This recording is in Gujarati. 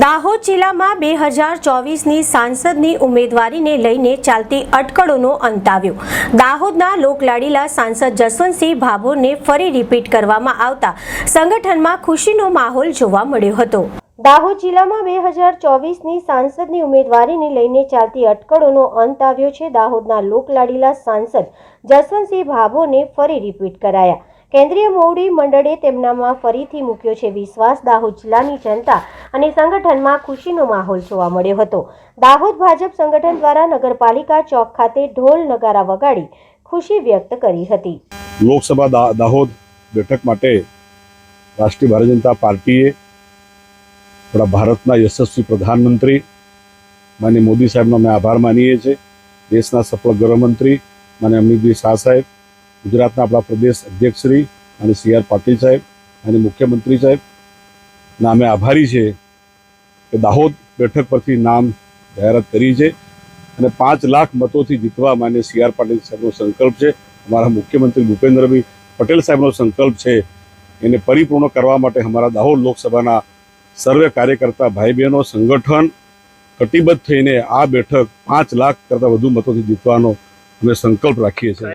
દાહોદ જિલ્લામાં બે હજાર ચોવીસની સાંસદની ઉમેદવારીને લઈને ચાલતી અટકળોનો અંત આવ્યો. દાહોદના લોકલાડીલા સાંસદ જસવંતસિંહ ભાભોરને ફરી રિપીટ કરવામાં આવતા સંગઠનમાં ખુશીનો માહોલ જોવા મળ્યો હતો. દાહોદ જિલ્લામાં બે હજાર ચોવીસની સાંસદની ઉમેદવારીને લઈને ચાલતી અટકળોનો અંત આવ્યો છે. દાહોદના લોકલાડીલા સાંસદ જસવંતસિંહ ભાભોરને ફરી રિપીટ કરાયા. કેન્દ્રીય મોવડી મંડળે તેમનામાં ફરીથી મૂક્યો છે વિશ્વાસ. દાહોદ જિલ્લાની જનતા અને સંગઠનમાં ખુશીનો માહોલ જોવા મળ્યો હતો. દાહોદ ભાજપ સંગઠન દ્વારા નગરપાલિકા ચોક ખાતે ઢોલ નગારા વગાડી ખુશી વ્યક્ત કરી હતી. લોકસભા દાહોદ બેઠક માટે રાષ્ટ્રીય ભારતીય જનતા પાર્ટીએ આપણા ભારતના યશસ્વી પ્રધાનમંત્રી માન્ય મોદી સાહેબનો અમે આભાર માનીએ છીએ. દેશના સફળ ગૃહમંત્રી માન્ય અમિતભાઈ શાહ સાહેબ ગુજરાતના આપણા પ્રદેશ અધ્યક્ષશ્રી અને સી આર પાટીલ સાહેબ અને મુખ્યમંત્રી સાહેબ. ના, અમે આભારી છે કે દાહોદ બેઠક પરથી નામ જાહેરાત કરી છે અને પાંચ લાખ મતોથી જીતવા માન્ય સી આર પાટીલ સાહેબનો સંકલ્પ છે. અમારા મુખ્યમંત્રી ભૂપેન્દ્રભાઈ પટેલ સાહેબનો સંકલ્પ છે. એને પરિપૂર્ણ કરવા માટે અમારા દાહોદ લોકસભાના સર્વે કાર્યકર્તા ભાઈ બહેનો સંગઠન કટિબદ્ધ થઈને આ બેઠક પાંચ લાખ કરતાં વધુ મતોથી જીતવાનો અમે સંકલ્પ રાખીએ છીએ.